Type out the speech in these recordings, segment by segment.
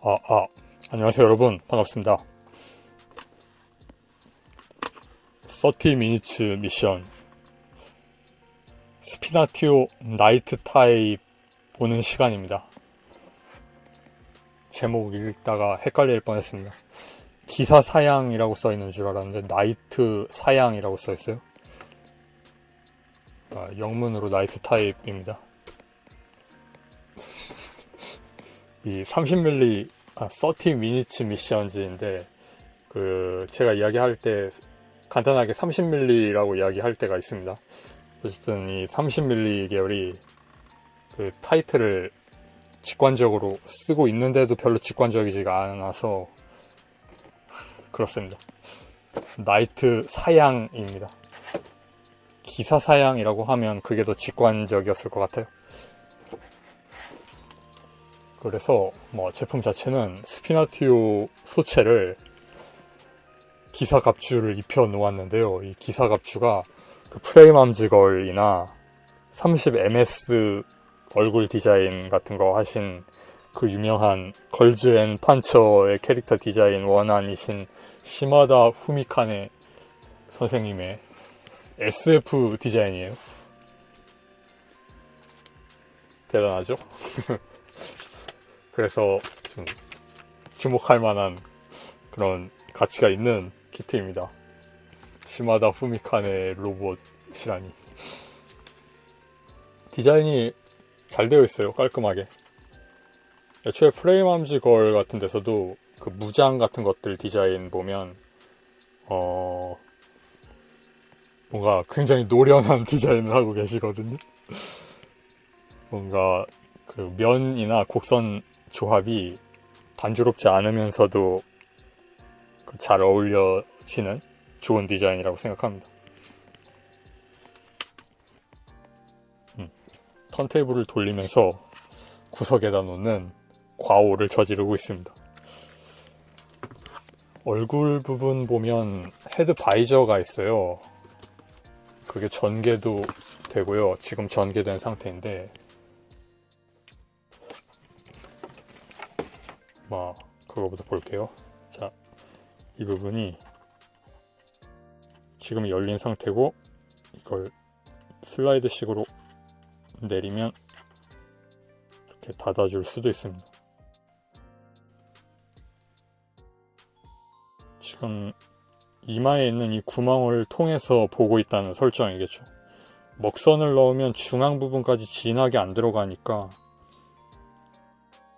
아, 아, 안녕하세요 여러분. 반갑습니다. 30미니츠 미션. 스피나티오 나이트 타입 보는 시간입니다. 제목 읽다가 헷갈릴 뻔했습니다. 기사 사양이라고 써있는 줄 알았는데 나이트 사양이라고 써있어요. 아, 영문으로 나이트 타입입니다 이 30밀리 아, 30 미니츠 미션즈인데 그 제가 이야기할 때 간단하게 30밀리라고 이야기할 때가 있습니다. 어쨌든 이 30밀리 계열이 그 타이틀을 직관적으로 쓰고 있는데도 별로 직관적이지가 않아서 그렇습니다. 나이트 사양입니다. 기사 사양이라고 하면 그게 더 직관적이었을 것 같아요. 그래서 뭐 제품 자체는 스피나티오 소체를 기사 갑주를 입혀 놓았는데요. 이 기사 갑주가 그 프레임 암즈걸이나 30ms 얼굴 디자인 같은 거 하신 그 유명한 걸즈 앤 판처의 캐릭터 디자인 원안이신 시마다 후미카네 선생님의 SF 디자인이에요. 대단하죠? 그래서 좀 주목할 만한 그런 가치가 있는 키트입니다. 시마다 후미칸의 로봇이라니. 디자인이 잘 되어 있어요. 깔끔하게. 애초에 프레임 암지 걸 같은 데서도 그 무장 같은 것들 디자인 보면 어 뭔가 굉장히 노련한 디자인을 하고 계시거든요. 뭔가 그 면이나 곡선 조합이 단조롭지 않으면서도 그잘 어울려지는 좋은 디자인이라고 생각합니다. 음, 턴테이블을 돌리면서 구석에다 놓는 과오를 저지르고 있습니다. 얼굴 부분 보면 헤드 바이저가 있어요. 그게 전개도 되고요. 지금 전개된 상태인데 뭐 그거부터 볼게요. 자, 이 부분이 지금 열린 상태고 이걸 슬라이드 식으로 내리면 이렇게 닫아줄 수도 있습니다. 지금 이마에 있는 이 구멍을 통해서 보고 있다는 설정이겠죠. 먹선을 넣으면 중앙 부분까지 진하게 안 들어가니까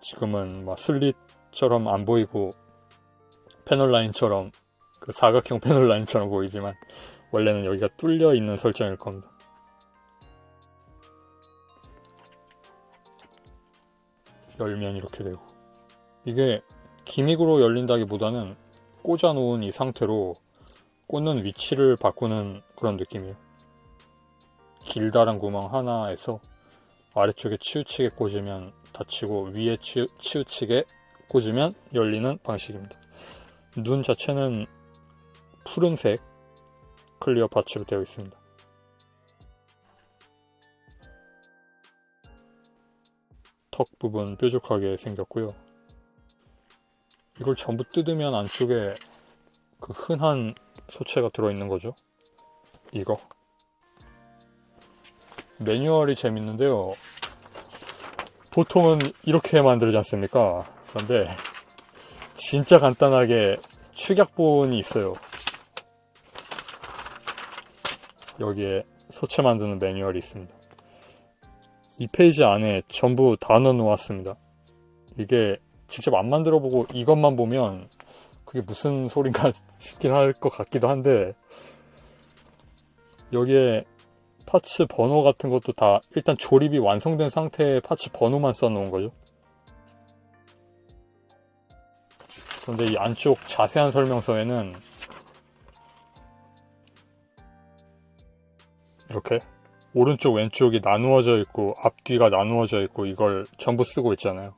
지금은 막 슬릿 처럼 안 보이고 패널 라인처럼 그 사각형 패널 라인처럼 보이지만 원래는 여기가 뚫려 있는 설정일 겁니다. 열면 이렇게 되고 이게 기믹으로 열린다기보다는 꽂아 놓은 이 상태로 꽂는 위치를 바꾸는 그런 느낌이에요. 길다란 구멍 하나에서 아래쪽에 치우치게 꽂으면 닫히고 위에 치우, 치우치게 꽂으면 열리는 방식입니다. 눈 자체는 푸른색 클리어 파츠로 되어 있습니다. 턱 부분 뾰족하게 생겼고요. 이걸 전부 뜯으면 안쪽에 그 흔한 소체가 들어있는 거죠. 이거. 매뉴얼이 재밌는데요. 보통은 이렇게 만들지 않습니까? 그런데 진짜 간단하게 축약본이 있어요. 여기에 소체 만드는 매뉴얼이 있습니다. 이 페이지 안에 전부 다 넣어 놓았습니다. 이게 직접 안 만들어 보고 이것만 보면 그게 무슨 소린가 싶긴 할 것 같기도 한데 여기에 파츠 번호 같은 것도 다 일단 조립이 완성된 상태의 파츠 번호만 써 놓은 거죠. 그런데 이 안쪽 자세한 설명서에는 이렇게 오른쪽 왼쪽이 나누어져 있고 앞뒤가 나누어져 있고 이걸 전부 쓰고 있잖아요.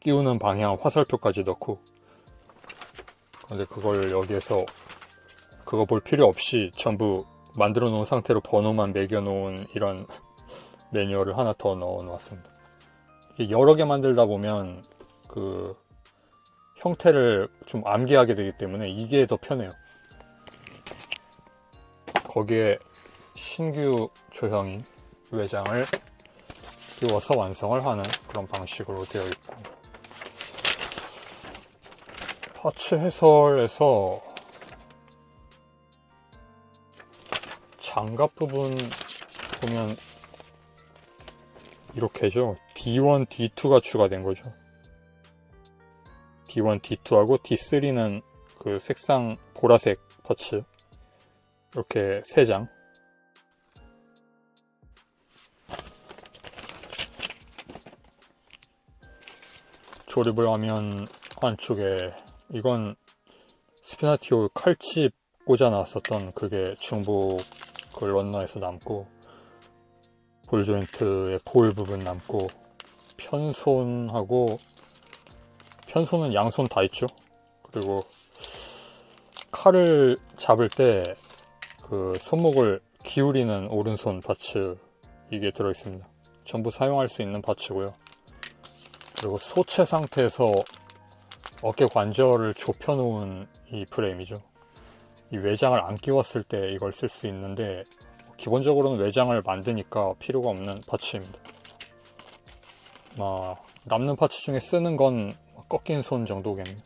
끼우는 방향 화살표까지 넣고 근데 그걸 여기에서 그거 볼 필요 없이 전부 만들어 놓은 상태로 번호만 매겨 놓은 이런 매뉴얼을 하나 더 넣어 놓았습니다. 여러 개 만들다 보면 그 형태를 좀 암기하게 되기 때문에 이게 더 편해요. 거기에 신규 조형인 외장을 끼워서 완성을 하는 그런 방식으로 되어 있고 파츠 해설에서 장갑 부분 보면 이렇게죠. D1, D2가 추가된 거죠. D1, D2하고 D3는 그 색상 보라색 파츠 이렇게 세 장. 조립을 하면 안쪽에 이건 스피나티오 칼집 꽂아 놨었던 그게 중복 그 런너에서 남고 볼 조인트의 볼 부분 남고 편손하고 편손은 양손 다 있죠. 그리고 칼을 잡을 때 그 손목을 기울이는 오른손 파츠 이게 들어 있습니다. 전부 사용할 수 있는 파츠고요. 그리고 소체 상태에서 어깨 관절을 좁혀 놓은 이 프레임이죠. 이 외장을 안 끼웠을 때 이걸 쓸 수 있는데 기본적으로는 외장을 만드니까 필요가 없는 파츠입니다. 아, 남는 파츠 중에 쓰는 건 꺾인 손 정도겠네요.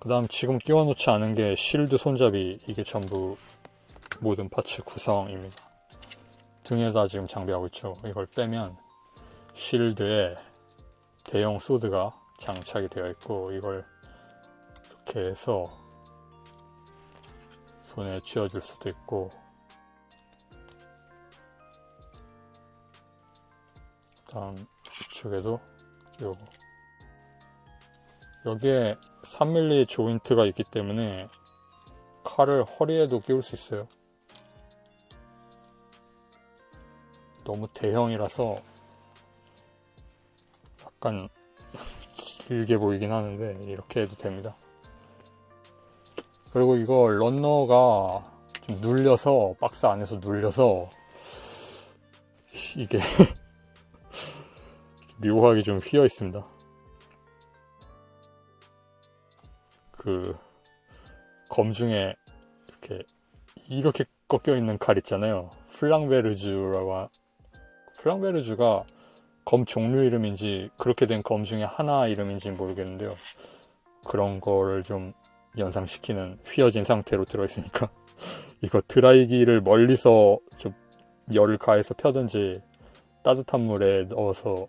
그 다음 지금 끼워놓지 않은 게 실드 손잡이 이게 전부 모든 파츠 구성입니다. 등에다 지금 장비하고 있죠. 이걸 빼면 실드에 대형 소드가 장착이 되어 있고 이걸 이렇게 해서 손에 쥐어줄 수도 있고 다음 이쪽에도 끼우고 여기에 3mm 조인트가 있기 때문에 칼을 허리에도 끼울 수 있어요 너무 대형이라서 약간 길게 보이긴 하는데 이렇게 해도 됩니다 그리고 이거 런너가 좀 눌려서 박스 안에서 눌려서 이게 묘하게 좀 휘어 있습니다. 그 검중에 이렇게 이렇게 꺾여 있는 칼 있잖아요. 플랑베르주라고 하- 플랑베르주가 검 종류 이름인지 그렇게 된 검 중에 하나 이름인지 모르겠는데요. 그런 거를 좀 연상시키는 휘어진 상태로 들어있으니까 이거 드라이기를 멀리서 좀 열을 가해서 펴든지 따뜻한 물에 넣어서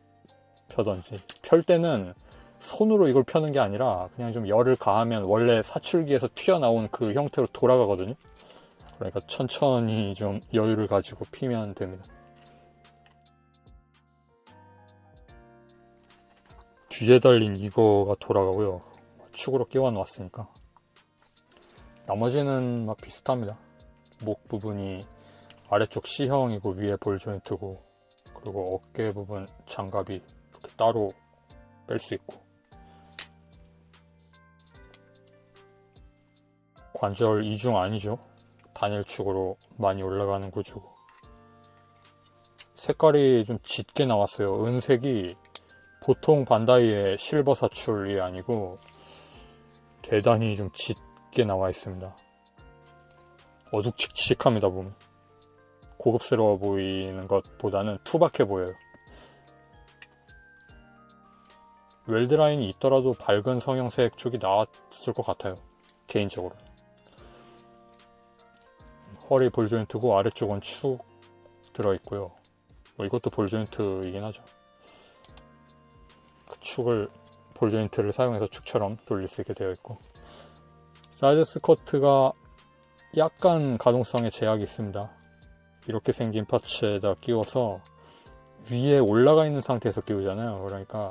펴든지 펼 때는 손으로 이걸 펴는 게 아니라 그냥 좀 열을 가하면 원래 사출기에서 튀어나온 그 형태로 돌아가거든요. 그러니까 천천히 좀 여유를 가지고 피면 됩니다. 뒤에 달린 이거가 돌아가고요. 축으로 끼워 놨으니까. 나머지는 막 비슷합니다. 목 부분이 아래쪽 C형이고 위에 볼 조인트고 그리고 어깨 부분 장갑이 이렇게 따로 뺄 수 있고 관절 이중 아니죠. 단일축으로 많이 올라가는 구조고 색깔이 좀 짙게 나왔어요. 은색이 보통 반다이의 실버 사출이 아니고 대단히 좀 짙게 나와 있습니다. 어둑칙칙합니다 보면 고급스러워 보이는 것보다는 투박해 보여요. 웰드라인이 있더라도 밝은 성형색 쪽이 나왔을 것 같아요. 개인적으로. 허리 볼 조인트고 아래쪽은 축 들어있고요. 뭐 이것도 볼 조인트이긴 하죠. 그 축을 볼 조인트를 사용해서 축처럼 돌릴 수 있게 되어 있고 사이드 스커트가 약간 가동성에 제약이 있습니다. 이렇게 생긴 파츠에다 끼워서 위에 올라가 있는 상태에서 끼우잖아요. 그러니까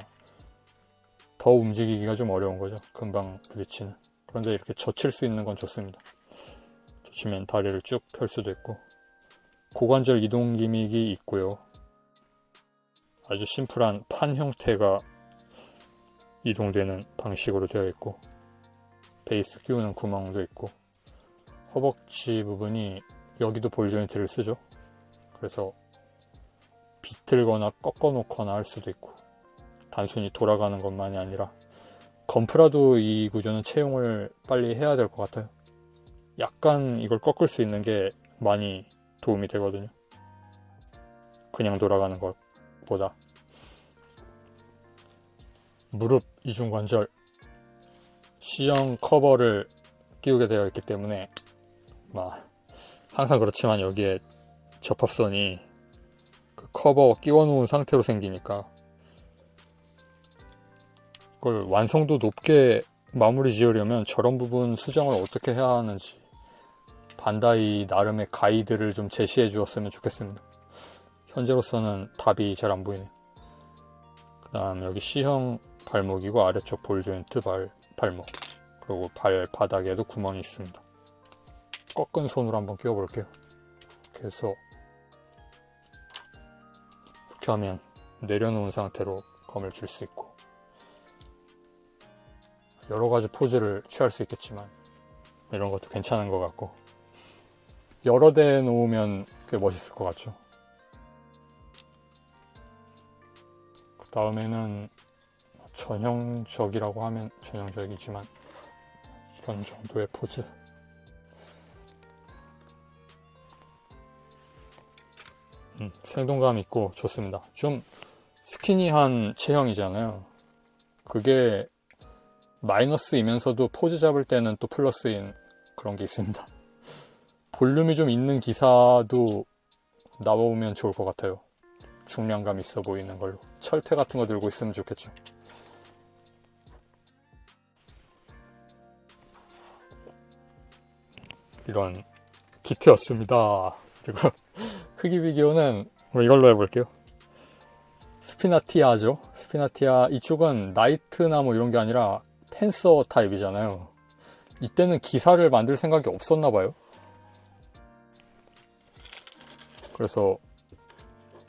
더 움직이기가 좀 어려운 거죠. 금방 부딪히는. 그런데 이렇게 젖힐 수 있는 건 좋습니다. 젖히면 다리를 쭉 펼 수도 있고 고관절 이동 기믹이 있고요. 아주 심플한 판 형태가 이동되는 방식으로 되어 있고 베이스 끼우는 구멍도 있고 허벅지 부분이 여기도 볼 조인트를 쓰죠. 그래서 비틀거나 꺾어 놓거나 할 수도 있고 단순히 돌아가는 것만이 아니라 건프라도 이 구조는 채용을 빨리 해야 될 것 같아요. 약간 이걸 꺾을 수 있는 게 많이 도움이 되거든요. 그냥 돌아가는 것보다. 무릎 이중관절 C형 커버를 끼우게 되어 있기 때문에 막 항상 그렇지만 여기에 접합선이 그 커버 끼워 놓은 상태로 생기니까 그걸 완성도 높게 마무리 지으려면 저런 부분 수정을 어떻게 해야 하는지 반다이 나름의 가이드를 좀 제시해 주었으면 좋겠습니다. 현재로서는 답이 잘 안 보이네요. 그 다음 여기 C형 발목이고 아래쪽 볼 조인트 발, 발목 그리고 발바닥에도 구멍이 있습니다. 꺾은 손으로 한번 끼워 볼게요. 해서 이렇게 하면 내려놓은 상태로 검을 줄 수 있고 여러 가지 포즈를 취할 수 있겠지만 이런 것도 괜찮은 것 같고 여러 대 놓으면 꽤 멋있을 것 같죠. 그 다음에는 전형적이라고 하면 전형적이지만 이런 정도의 포즈. 음, 생동감 있고 좋습니다. 좀 스키니한 체형이잖아요. 그게 마이너스이면서도 포즈 잡을 때는 또 플러스인 그런 게 있습니다. 볼륨이 좀 있는 기사도 나와보면 좋을 것 같아요. 중량감 있어 보이는 걸로. 철퇴 같은 거 들고 있으면 좋겠죠. 이런 기트였습니다. 그리고 크기 비교는 뭐 이걸로 해볼게요. 스피나티아죠. 스피나티아 이쪽은 나이트나 뭐 이런 게 아니라 펜서 타입이잖아요. 이때는 기사를 만들 생각이 없었나 봐요. 그래서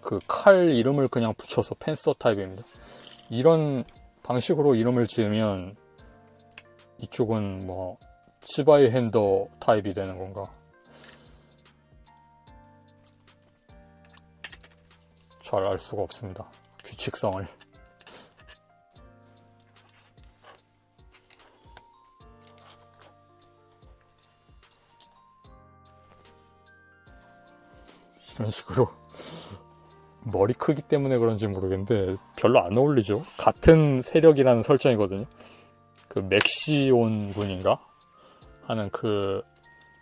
그 칼 이름을 그냥 붙여서 펜서 타입입니다. 이런 방식으로 이름을 지으면 이쪽은 뭐 치바이 핸더 타입이 되는 건가? 잘 알 수가 없습니다. 규칙성을. 이런 식으로 머리 크기 때문에 그런지 모르겠는데 별로 안 어울리죠. 같은 세력이라는 설정이거든요. 그 맥시온 군인가 하는 그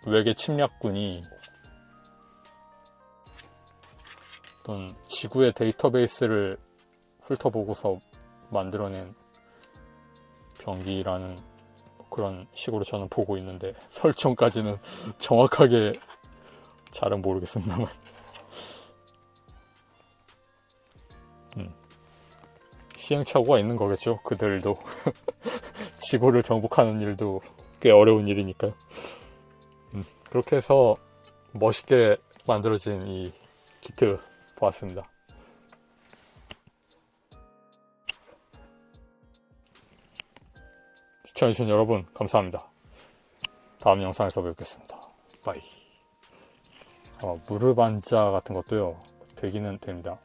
외계 침략군이 어떤 지구의 데이터베이스를 훑어보고서 만들어낸 병기라는 그런 식으로 저는 보고 있는데 설정까지는 정확하게 잘은 모르겠습니다만 음. 시행착오가 있는 거겠죠 그들도. 지구를 정복하는 일도 꽤 어려운 일이니까요. 음. 그렇게 해서 멋있게 만들어진 이 키트 보았습니다. 시청해주신 여러분 감사합니다. 다음 영상에서 뵙겠습니다. 바이. 어, 무릎 안자 같은 것도요 되기는 됩니다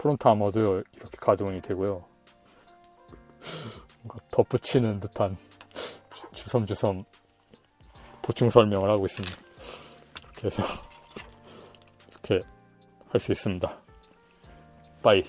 프론트 아머도요 이렇게 가동이 되고요. 뭔가 덧붙이는 듯한 주섬주섬 보충 설명을 하고 있습니다. 그래서 이렇게 할 수 있습니다. 빠이